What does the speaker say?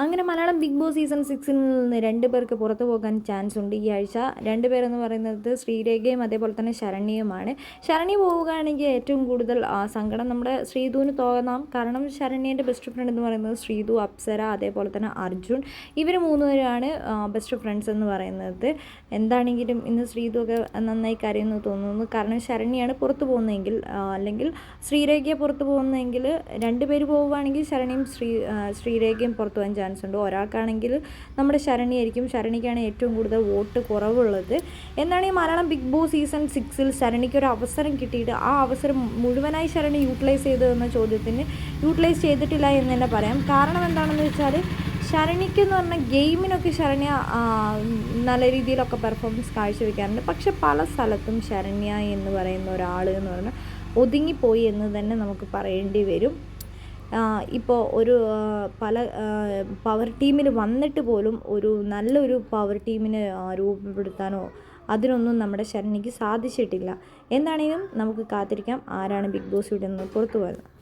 അങ്ങനെ Malayalam big boss season സിക്സിൽ നിന്ന് രണ്ട് പേർക്ക് പുറത്തു പോകാൻ ചാൻസ് ഉണ്ട്. ഈ ആഴ്ച രണ്ട് പേരെന്ന് പറയുന്നത് ശ്രീരേഖയും അതേപോലെ തന്നെ ശരണ്യയുമാണ്. ശരണ്യ പോവുകയാണെങ്കിൽ ഏറ്റവും കൂടുതൽ സങ്കടം നമ്മുടെ ശ്രീധുവിന് തോന്നാം. കാരണം ശരണ്യന്റെ ബെസ്റ്റ് ഫ്രണ്ട് എന്ന് പറയുന്നത് ശ്രീധു അപ്സര അതേപോലെ തന്നെ അർജുൻ. ഇവർ മൂന്നുപേരാണ് ബെസ്റ്റ് ഫ്രണ്ട്സ് എന്ന് പറയുന്നത്. എന്താണെങ്കിലും ഇന്ന് ശ്രീധു ഒക്കെ നന്നായി കരയുന്നു തോന്നുന്നു. കാരണം ശരണ്യാണ് പുറത്തു പോകുന്നതെങ്കിൽ അല്ലെങ്കിൽ ശ്രീരേഖയെ പുറത്തു പോകുന്നതെങ്കിൽ രണ്ട് പേര് പോവുകയാണെങ്കിൽ ശരണിയും ശ്രീ ശ്രീരേഖയും പുറത്തു പോകാൻ ചാൻസ് ഉണ്ട്. ഒരാൾക്കാണെങ്കിൽ നമ്മുടെ ശരണിയായിരിക്കും ശരണിക്കാണ് ഏറ്റവും കൂടുതൽ വോട്ട് കുറവുള്ളത്. എന്നാണ് ഈ മലയാളം ബിഗ് ബോസ് സീസൺ സിക്സിൽ ശരണിക്ക് ഒരു അവസരം കിട്ടിയിട്ട് ആ അവസരം മുഴുവനായി ശരണി യൂട്ടിലൈസ് ചെയ്തതെന്ന ചോദ്യത്തിന് യൂട്ടിലൈസ് ചെയ്തിട്ടില്ല എന്ന് തന്നെ പറയാം. കാരണം എന്താണെന്ന് വെച്ചാൽ ശരണിക്ക് എന്ന് പറഞ്ഞാൽ ഗെയിമിനൊക്കെ ശരണ്യ നല്ല രീതിയിലൊക്കെ പെർഫോമൻസ് കാഴ്ചവെക്കാറുണ്ട്. പക്ഷെ പല സ്ഥലത്തും ശരണ്യ എന്ന് പറയുന്ന ഒരാൾ എന്ന് പറഞ്ഞാൽ ഒതുങ്ങിപ്പോയി എന്ന് തന്നെ നമുക്ക് പറയേണ്ടി വരും. ഇപ്പോൾ ഒരു പല പവർ ടീമിൽ വന്നിട്ട് പോലും ഒരു നല്ലൊരു പവർ ടീമിനെ രൂപപ്പെടുത്താനോ അതിനൊന്നും നമ്മുടെ ശരണിക്ക് സാധിച്ചിട്ടില്ല. എന്താണെങ്കിലും നമുക്ക് കാത്തിരിക്കാം. ആരാണ് ബിഗ് ബോസ് ഇവിടെ നിന്ന് പുറത്തു വരുന്നത്?